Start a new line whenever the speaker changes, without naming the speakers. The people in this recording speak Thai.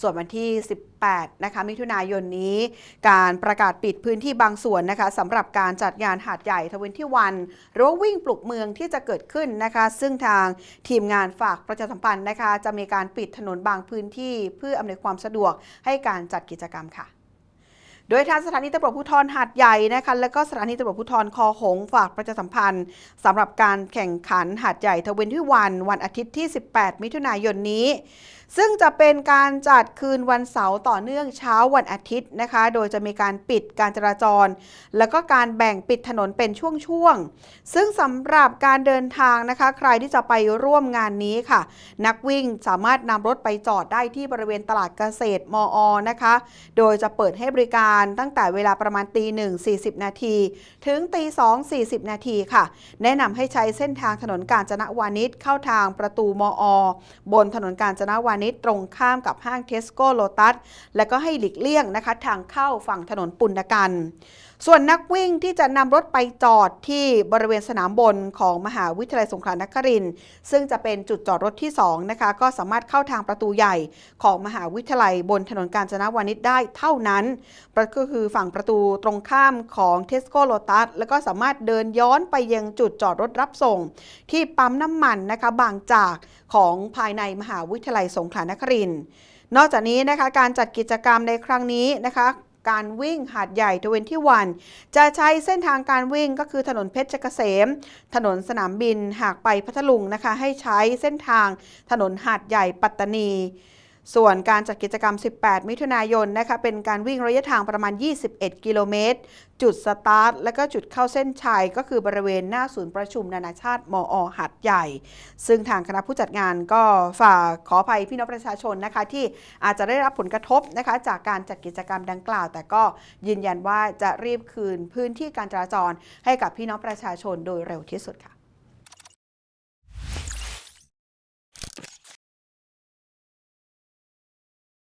ส่วนวันที่ 18 นะคะ มิถุนายนนี้ การประกาศปิดพื้นที่บางส่วนนะคะสำหรับการจัดงานหาดใหญ่ทวินที่วันหรือวิ่งปลุกเมืองที่จะเกิดขึ้นนะคะ ซึ่งทางทีมงานฝากประชาสัมพันธ์นะคะ จะมีการปิดถนนบางพื้นที่เพื่ออำนวยความสะดวกให้การจัดกิจกรรมค่ะ โดยทางสถานีตำรวจภูธรหาดใหญ่นะคะและก็สถานีตำรวจภูธรคอหงส์ฝากประชาสัมพันธ์สำหรับการแข่งขันหาดใหญ่ทเวนที่วันวันอาทิตย์ที่ 18 มิถุนายนนี้ ซึ่งจะเป็นการจัดคืนวันเสาร์ต่อเนื่องเช้าวันอาทิตย์นะคะ โดยจะมีการปิดการจราจร แล้วก็การแบ่งปิดถนนเป็นช่วงๆ ซึ่งสำหรับการเดินทางนะคะ ใครที่จะไปร่วมงานนี้ค่ะ นักวิ่งสามารถนำรถไปจอดได้ที่บริเวณตลาดเกษตรมอนะคะ โดยจะเปิดให้บริการตั้งแต่เวลาประมาณตีหนึ่ง40นาทีถึงตีสอง40นาทีค่ะ แนะนำให้ใช้เส้นทางถนนกาญจนวานิชเข้าทางประตูมอ บนถนนกาญจนวานิชตรงข้ามกับห้างเทสโก้โลตัสและก็ให้หลีกเลี่ยงนะคะทางเข้าฝั่งถนนปุณกันส่วนนักวิ่งที่จะนำรถไปจอดที่บริเวณสนามบนของมหาวิทยาลัยสงขลานครินทร์ซึ่งจะเป็นจุดจอดรถที่2นะคะก็สามารถเข้าทางประตูใหญ่ของมหาวิทยาลัยบนถนนกาญจนวานิชได้เท่านั้นก็คือฝั่งประตูตรงข้ามของเทสโก้โลตัสแล้วก็สามารถเดินย้อนไปยังจุดจอดรถรับส่ง ที่ปั๊มน้ำมันนะคะบางจากของภายในมหาวิทยาลัยสงขลานครินทร์นอกจากนี้นะคะการจัดกิจกรรมในครั้งนี้นะคะการวิ่งหาดใหญ่ทเวนที่วันจะใช้เส้นทางการวิ่งก็คือถนนเพชรเกษม ถนนสนามบินหากไปพัทลุงนะคะ ให้ใช้เส้นทางถนนหาดใหญ่ปัตตานี ส่วนการจัดกิจกรรม 18 มิถุนายนนะคะเป็นการวิ่งระยะทางประมาณ 21 กิโลเมตร จุดสตาร์ท และก็จุดเข้าเส้นชัยก็คือบริเวณหน้าศูนย์ประชุมนานาชาติมอหัดใหญ่ ซึ่งทางคณะผู้จัดงานก็ฝากขออภัยพี่น้องประชาชนนะคะที่อาจจะได้รับผลกระทบนะคะจากการจัดกิจกรรมดังกล่าว แต่ก็ยืนยันว่าจะรีบคืนพื้นที่การจราจรให้กับพี่น้องประชาชนโดยเร็วที่สุดค่ะ